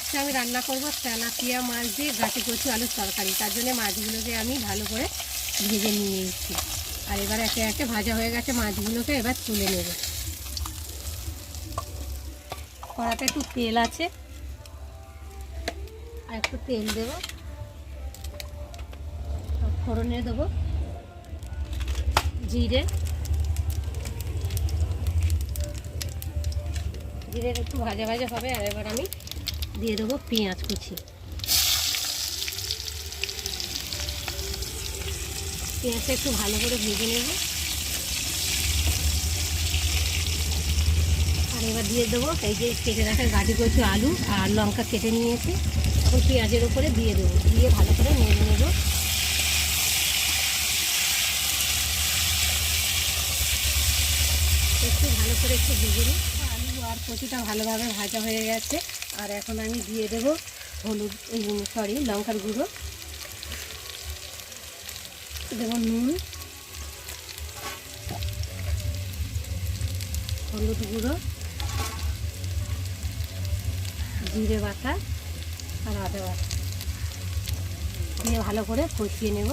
আজকে আমি রান্না করব তেলাপিয়া মাছ দিয়ে গাছে কচু আলুর তরকারি। তার জন্য মাছগুলোকে আমি ভালো করে ভেজে নিয়ে নিচ্ছি আর এবার একে একে ভাজা হয়ে গেছে, মাছগুলোকে এবার তুলে নেব। কড়াতে একটু তেল আছে। আর একটু তেল দেবো। ফোড়নে দেবো জিরে। জিরে একটু ভাজা ভাজা হবে, আর এবার আমি দিয়ে দেবো পেঁয়াজ কুচি। পেঁয়াজটা একটু ভালো করে ভেজে নেব। আর এবার দিয়ে দেবো এই যে কেটে রাখা গাটি কচু, আলু আর লঙ্কা কেটে নিয়েছে। এখন পেঁয়াজের উপরে দিয়ে দেবো, দিয়ে ভালো করে নেড়ে নেব। একটু ভালো করে একটু ভেজে নিই। আলু আর কচুটা ভালোভাবে ভাজা হয়ে গেছে। আর এখন আমি দিয়ে দেব হলুদ সরি, লঙ্কার গুঁড়ো। দেবো নুন, হলুদ গুঁড়ো, জিরে বাটা আর আদা বাটা। দিয়ে ভালো করে কষিয়ে নেব।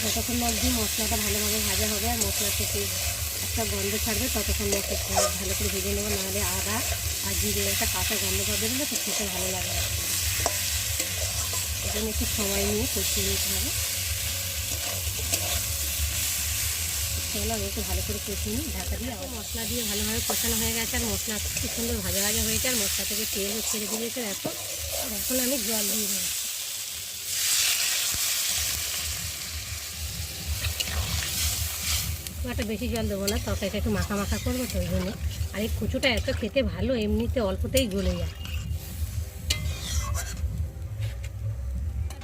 যতক্ষণ অবধি মশলাটা ভালোভাবে ভাজা হবে আর মশলা থেকে একটা গন্ধ ছাড়বে, ততক্ষণ না একটু ভালো করে ভেজে নেব, নাহলে আদা আর জিরে একটা কাঁচা গন্ধ করে দেবে তো খেতে ভালো লাগে না। জন্য একটু সময় নিয়ে কষিয়ে নিতে হবে। আমি একটু ভালো করে কষিয়ে নিই, ঢাকা দিয়ে আবার মশলা দিয়ে ভালোভাবে কষানো হয়ে গেছে, আর মশলা খুব সুন্দর ভাজা ভাজা হয়েছে, আর মশলা থেকে তেলও ছেড়ে দিয়েছে এখন আর এখন আমি জল দিয়ে দেবো একটা বেশি জল দেবো না, তরকারিটা একটু মাখা মাখা করব তো ওই জন্য। আর এই কুচুটা এত খেতে ভালো, এমনিতে অল্পতেই গলে যায়।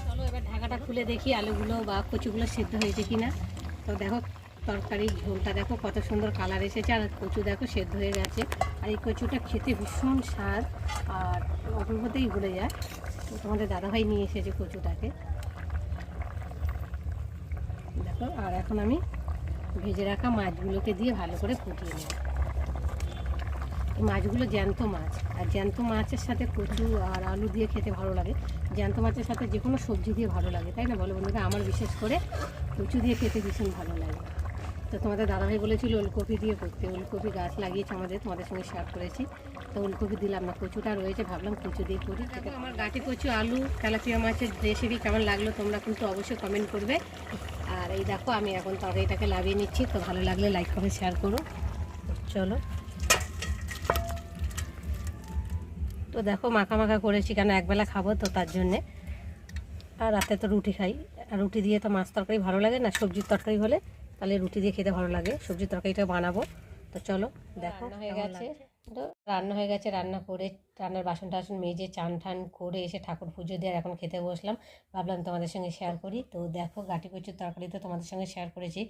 চলো এবার ঢাকাটা খুলে দেখি আলুগুলো বা কচুগুলো সিদ্ধ হয়েছে কি না তো দেখো তরকারির ঝোলটা, দেখো কত সুন্দর কালার এসেছে, আর কচু দেখো সেদ্ধ হয়ে গেছে। আর এই কচুটা খেতে ভীষণ স্বাদ, আর অল্পতেই গলে যায়। তো তোমাদের দাদাভাই নিয়ে এসেছে কচুটাকে। দেখো, আর এখন আমি ভেজে রাখা মাছগুলোকে দিয়ে ভালো করে ফুটিয়ে নেব। মাছগুলো জ্যান্ত মাছ, আর জ্যান্ত মাছের সাথে কচু আর আলু দিয়ে খেতে ভালো লাগে। জ্যান্ত মাছের সাথে যে কোনো সবজি দিয়ে ভালো লাগে, তাই না বলো বন্ধুরা? আমার বিশেষ করে কচু দিয়ে খেতে ভীষণ ভালো লাগে। তো তোমাদের দাদাভাই বলেছিল, ওলকপি দিয়ে করতে, ওলকপি গাছ লাগিয়েছে আমাদের, তোমাদের সঙ্গে শেয়ার করেছি। তো ওলকপি দিলাম না, কচুটা রয়েছে, ভাবলাম কচু দিয়ে করি। আমার গাটি কচু, আলু, তেলাপিয়া মাছের রেসিপি কেমন লাগল তোমরা কিন্তু অবশ্যই কমেন্ট করবে। আর এই দেখো আমি এখন তরকারিটাকে লাভিয়ে নিচ্ছি তো ভালো লাগলে লাইক করে শেয়ার করো। চলো। তো দেখো মাখা মাখা করেছি কেন একবেলা খাব তো তার জন্যে। আর রাতে তো রুটি খাই। আর রুটি দিয়ে তো মাছ তরকারি ভালো লাগে না সবজির তরকারি হলে তাহলে রুটি দিয়ে খেতে ভালো লাগে। সবজির তরকারিটা বানাবো। তো চলো দেখো হয়ে গেছে। তো রান্না হয়ে গেছে, রান্না করে রান্নার বাসন টাসন মেজে চান টান করে এসে ঠাকুর পুজো দিয়ে আর এখন খেতে বসলাম। ভাবলাম তোমাদের সঙ্গে শেয়ার করি। তো দেখো গাটি কচুর তরকারি তো তোমাদের সঙ্গে শেয়ার করেছি।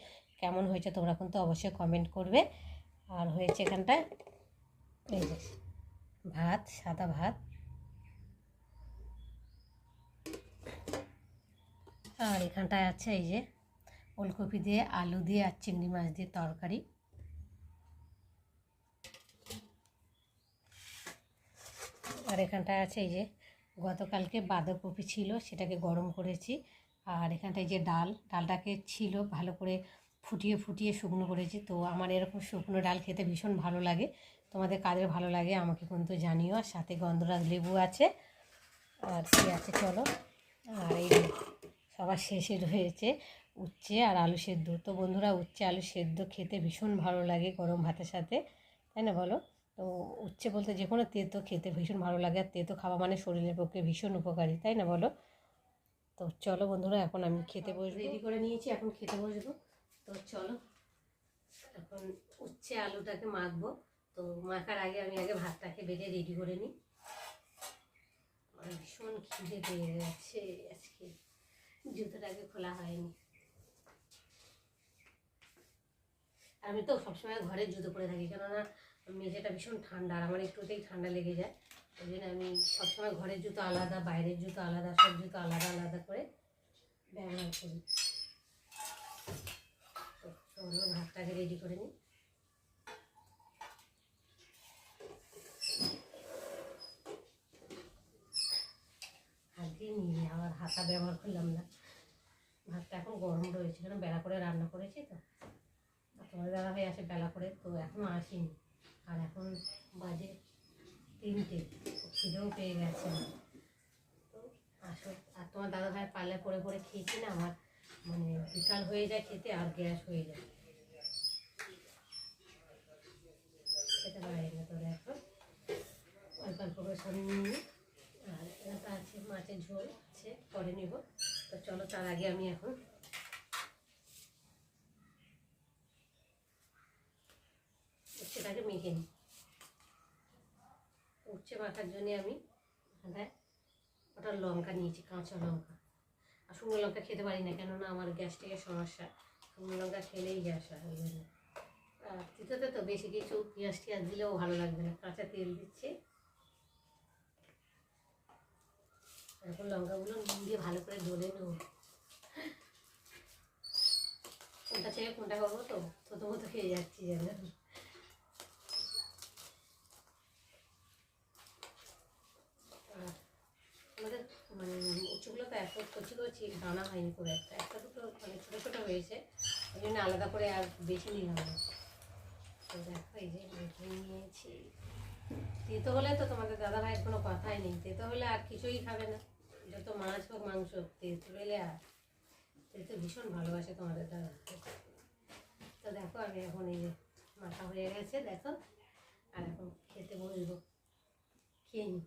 কেমন হয়েছে তোমরা কিন্তু অবশ্যই কমেন্ট করবে। আর হয়েছে এখানটায় এই যে ভাত, সাদা ভাত। আর এখানটায় আছে এই যে ওলকপি দিয়ে, আলু দিয়ে আর চিংড়ি মাছ দিয়ে তরকারি। আর এখানটায় আছে এই যে গতকালকে বাঁধাকপি ছিল, সেটাকে গরম করেছি। আর এখানটায় যে ডাল, ডালটাকে ছিল ভালো করে ফুটিয়ে ফুটিয়ে শুকনো করেছি। তো আমার এরকম শুকনো ডাল খেতে ভীষণ ভালো লাগে। তোমাদের কাদের ভালো লাগে আমাকে কিন্তু জানিও। আর সাথে গন্ধরাজ লেবু আছে। আর কি আছে, চলো। আর এই সবার শেষে রয়েছে উচ্ছে আর আলু সেদ্ধ। তো বন্ধুরা, উচ্ছে, আলু সেদ্ধ খেতে ভীষণ ভালো লাগে গরম ভাতের সাথে। তাই না বলো? তো উচ্ছে বলতে যে কোনো তেতো খেতে ভীষণ ভালো লাগে। আর তেতো খাওয়া মানে শরীরের পক্ষে ভীষণ উপকারী তাই না বলো? তো চলো বন্ধুরা এখন আমি খেতে বসবো। রেডি করে নিয়েছি এখন খেতে বসবো। তো চলো এখন উচ্ছে আলুটাকে মাখবো। তো মাখার আগে আমি আগে ভাতটাকে বেড়ে রেডি করে নিই। ভীষণ খিদে পেয়ে যাচ্ছে আজকে জুতোটাকে খোলা হয়নি। আমি তো সবসময় ঘরে জুতো পরে থাকি কেননা মেঝেটা ভীষণ ঠান্ডা, আর আমার একটুতেই ঠান্ডা লেগে যায়। ওই জন্য আমি সবসময় ঘরের জুতো আলাদা, বাইরের জুতো আলাদা, সব জুতো আলাদা আলাদা করে ব্যবহার করি। ভাতটাকে রেডি করে নিই। আবার হাতা ব্যবহার করলাম না। ভাতটা এখন গরম রয়েছে কারণ বেলা করে রান্না করেছি তো? তোমার দাদা ভাই আসে বেলা করে, তো এখনও আসেনি। আর এখন বাজে তিনটে খিদেও পেয়ে গেছে তো আসো, আর তোমার দাদা ভাই পাল্লা করে করে খেয়েছি না? আমার মানে বিকাল হয়ে যায় খেতে আর গ্যাস হয়ে যায়। খেতে পারি না তো দেখো অল্প অল্প করে নিয়ে আর এটা আছে, মাছের ঝোল আছে, পরে নিব। তো চলো তার আগে আমি এখন উচ্ছেটাকে মেখে নিই। উচ্ছে মাখার জন্য আমি এখানটায় ওটা লঙ্কা নিয়েছি, কাঁচা লঙ্কা। আর শুকনো লঙ্কা খেতে পারি না, কেননা আমার গ্যাস্ট্রিকের সমস্যা। শুকনো লঙ্কা খেলেই গ্যাস হয় ওই জন্য আর তিতোতে তো বেশি কিছু পেঁয়াজ টিয়াজ দিলেও ভালো লাগবে না। কাঁচা তেল দিচ্ছি। এখন লঙ্কাগুলো দিয়ে ভালো করে ডলে নেব। কোনটা ছেড়ে কোনটা করব তো? থতো মতো খেয়ে যাচ্ছি যেন আর আমাদের মানে উচ্চগুলো তো এত কচি কচি দানা হয়নি খুব একটা। একটা দুটো মানে ছোটো ছোটো হয়েছে। ওই জন্য আলাদা করে আর বেশি নিলাম না। তো দেখো, এই যে মেখে নিয়েছি। তেতো হলে তো তোমাদের দাদা ভাইয়ের কোনো কথাই নেই। তেতো হলে আর কিছুই খাবে না। যত মাছ হোক, মাংস হোক, তেতো আর। তেতো ভীষণ ভালোবাসে তোমাদের দাদা। তো দেখো, আমি এখন এই যে মাথা হয়ে গেছে, দেখো। আর এখন খেতে বসবো। খেয়ে নি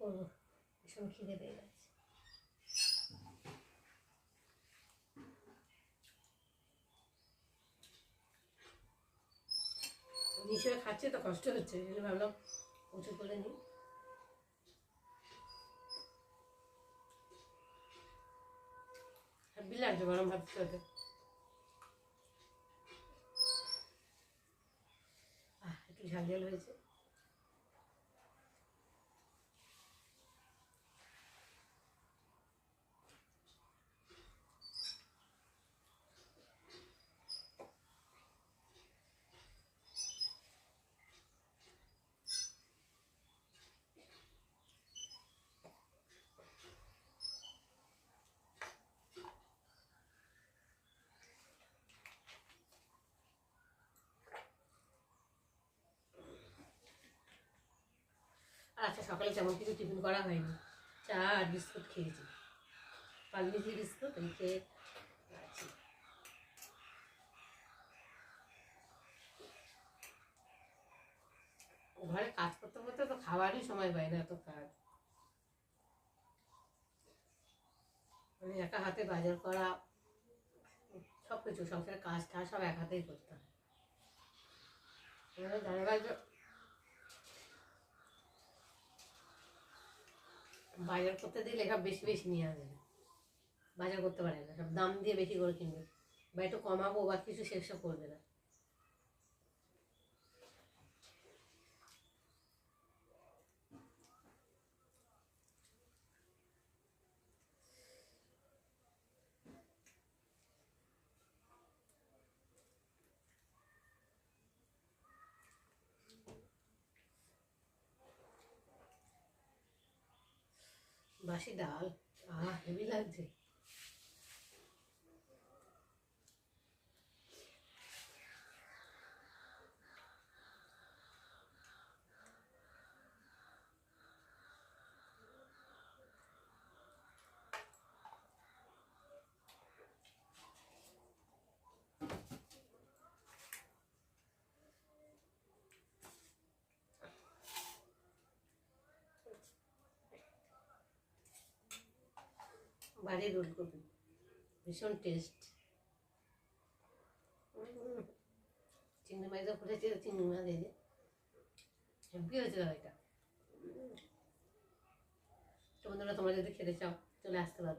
করব। ভীষণ খিদে পেয়ে গেছে নিচে খাচ্ছে তো, কষ্ট হচ্ছে, এই জন্য ভাবলাম উঁচু করে নিই। হেব্বি লাগছে গরম ভাত খেতে একটু ঝাল ঝাল হয়েছে। আর আচ্ছা সকালে তেমন কিছু টিফিন করা হয়নি। চা আর বিস্কুট খেয়েছি। পালমিজি বিস্কুট এই খেয়ে ঘরে কাজ করতে করতে তো খাওয়ারই সময় পাই না এত কাজ। মানে একা হাতে বাজার করা সব কিছু সংসারের কাজ টাজ সব এক হাতেই করতে হয়। বাজার করতে দিলে সব বেশি বেশি নিয়ে আসবে বাজার করতে পারে না, সব দাম দিয়ে বেশি করে কিনবে। বা একটু কমাবো বা কিছু শেষ করবে না। বাসি ডাল আহ হেভি লাগছে। বাড়ির উলকপি ভীষণ টেস্ট চিংড়ি মাছ করেছি চিংড়ি মাছ এই যে হেভি হয়েছে এটা তো বন্ধুরা, তোমরা যদি খেতে চাও, চলে আসতে পারো।